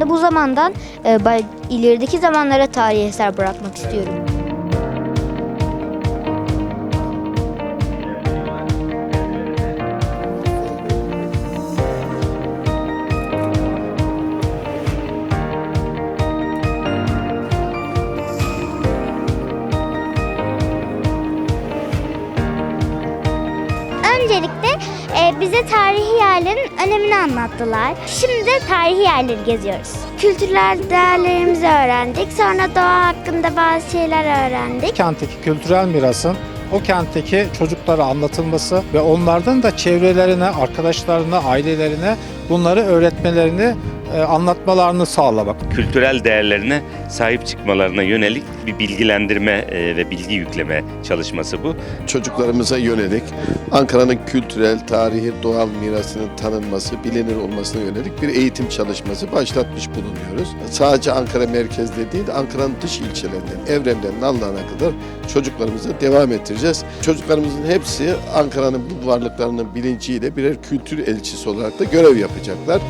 Ben de bu zamandan e, ilerideki zamanlara tarihi eser bırakmak istiyorum. Öncelikle e, bize tarihi yerlerin önemini anlattılar. Şimdi tarihi yerleri geziyoruz. Kültürel değerlerimizi öğrendik. Sonra doğa hakkında bazı şeyler öğrendik. kentteki kültürel mirasın o kentteki çocuklara anlatılması ve onlardan da çevrelerine, arkadaşlarına, ailelerine bunları öğretmelerini, anlatmalarını sağlamak. kültürel değerlerine sahip çıkmalarına yönelik bir bilgilendirme e, ve bilgi yükleme çalışması bu. çocuklarımıza yönelik Ankara'nın kültürel, tarihi, doğal mirasının tanınması, bilinir olmasına yönelik bir eğitim çalışması başlatmış bulunuyoruz. Sadece Ankara merkezde değil, Ankara'nın dış ilçelerinden, Evrem'den Nallıhan'a kadar çocuklarımıza devam ettireceğiz. Çocuklarımızın hepsi Ankara'nın bu varlıklarının bilinciyle birer kültür elçisi olarak da görev yapacaklar.